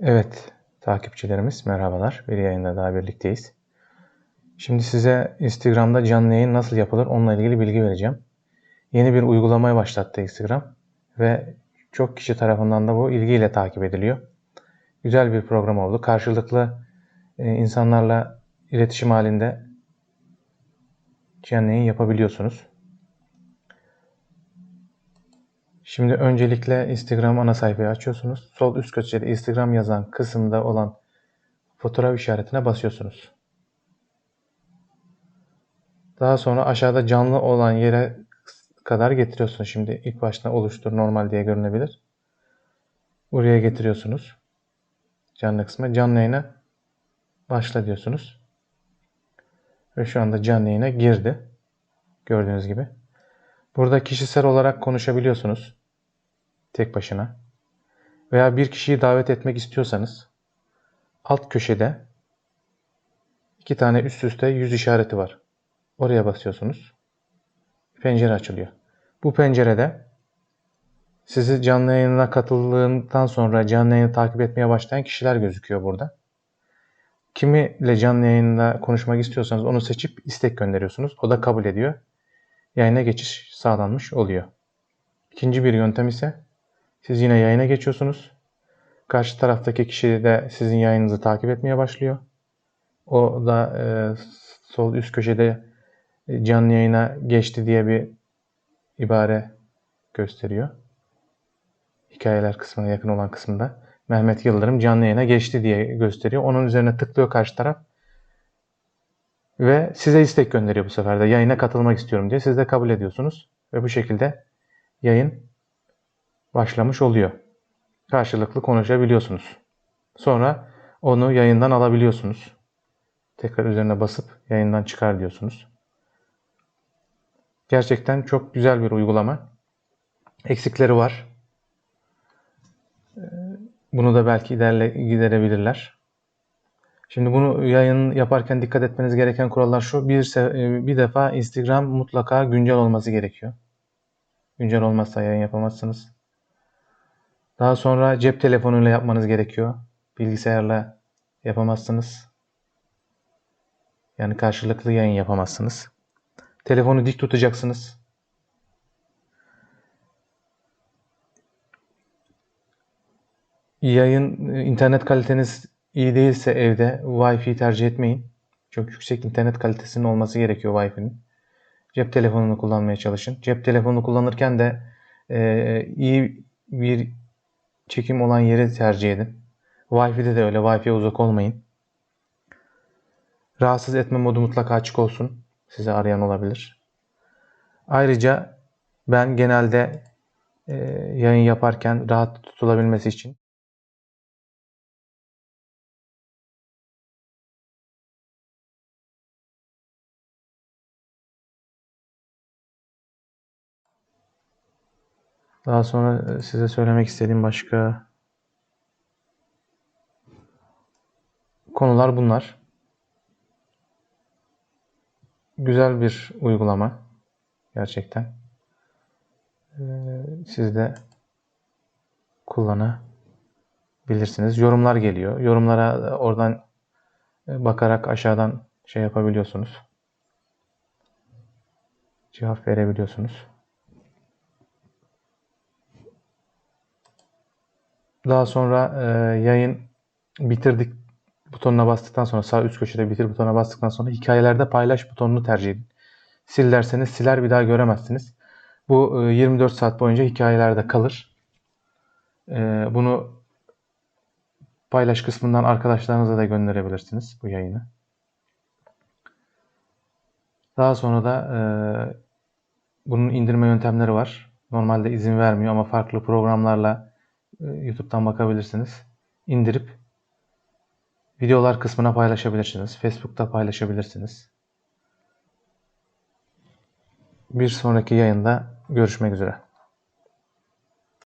Evet, takipçilerimiz merhabalar. Bir yayında daha birlikteyiz. Şimdi size Instagram'da canlı yayın nasıl yapılır onunla ilgili bilgi vereceğim. Yeni bir uygulamaya başlattı Instagram ve çok kişi tarafından da bu ilgiyle takip ediliyor. Güzel bir program oldu. Karşılıklı e, insanlarla iletişim halinde canlı yayın yapabiliyorsunuz. Şimdi öncelikle Instagram ana sayfayı açıyorsunuz. Sol üst köşede Instagram yazan kısımda olan fotoğraf işaretine basıyorsunuz. Daha sonra aşağıda canlı olan yere kadar getiriyorsunuz. Şimdi ilk başta oluştur normal diye görünebilir. Buraya getiriyorsunuz. Canlı kısmı. Canlı yayına başla diyorsunuz. Ve şu anda canlı yayına girdi. Gördüğünüz gibi. Burada kişisel olarak konuşabiliyorsunuz. Tek başına. Veya bir kişiyi davet etmek istiyorsanız alt köşede iki tane üst üste yüz işareti var. Oraya basıyorsunuz. Pencere açılıyor. Bu pencerede sizi canlı yayına katıldığından sonra canlı yayını takip etmeye başlayan kişiler gözüküyor burada. Kimiyle canlı yayında konuşmak istiyorsanız onu seçip istek gönderiyorsunuz. O da kabul ediyor. Yayına geçiş sağlanmış oluyor. İkinci bir yöntem ise siz yine yayına geçiyorsunuz. Karşı taraftaki kişi de sizin yayınınızı takip etmeye başlıyor. O da e, sol üst köşede e, canlı yayına geçti diye bir ibare gösteriyor. Hikayeler kısmına yakın olan kısımda Mehmet Yıldırım canlı yayına geçti diye gösteriyor. Onun üzerine tıklıyor karşı taraf. Ve size istek gönderiyor bu sefer de. Yayına katılmak istiyorum diye. Siz de kabul ediyorsunuz. Ve bu şekilde yayın başlamış oluyor. Karşılıklı konuşabiliyorsunuz. Sonra onu yayından alabiliyorsunuz. Tekrar üzerine basıp yayından çıkar diyorsunuz. Gerçekten çok güzel bir uygulama. Eksikleri var. Bunu da belki ilerle giderebilirler. Şimdi bunu yayın yaparken dikkat etmeniz gereken kurallar şu. Bir, bir defa Instagram mutlaka güncel olması gerekiyor. Güncel olmazsa yayın yapamazsınız. Daha sonra cep telefonuyla yapmanız gerekiyor. Bilgisayarla yapamazsınız. Yani karşılıklı yayın yapamazsınız. Telefonu dik tutacaksınız. Yayın internet kaliteniz iyi değilse evde Wi-Fi tercih etmeyin. Çok yüksek internet kalitesinin olması gerekiyor Wi-Fi'nin. Cep telefonunu kullanmaya çalışın. Cep telefonunu kullanırken de e, iyi bir çekim olan yeri tercih edin. Wi-Fi'de de öyle. Wi-Fi'ye uzak olmayın. Rahatsız etme modu mutlaka açık olsun. Sizi arayan olabilir. Ayrıca ben genelde e, yayın yaparken rahat tutulabilmesi için Daha sonra size söylemek istediğim başka konular bunlar. Güzel bir uygulama gerçekten. Siz de kullanabilirsiniz. Yorumlar geliyor. Yorumlara oradan bakarak aşağıdan şey yapabiliyorsunuz. Cevap verebiliyorsunuz. Daha sonra e, yayın bitirdik butonuna bastıktan sonra sağ üst köşede bitir butonuna bastıktan sonra hikayelerde paylaş butonunu tercih edin. Sil derseniz siler bir daha göremezsiniz. Bu e, 24 saat boyunca hikayelerde kalır. E, bunu paylaş kısmından arkadaşlarınıza da gönderebilirsiniz bu yayını. Daha sonra da e, bunun indirme yöntemleri var. Normalde izin vermiyor ama farklı programlarla YouTube'dan bakabilirsiniz. İndirip videolar kısmına paylaşabilirsiniz. Facebook'ta paylaşabilirsiniz. Bir sonraki yayında görüşmek üzere.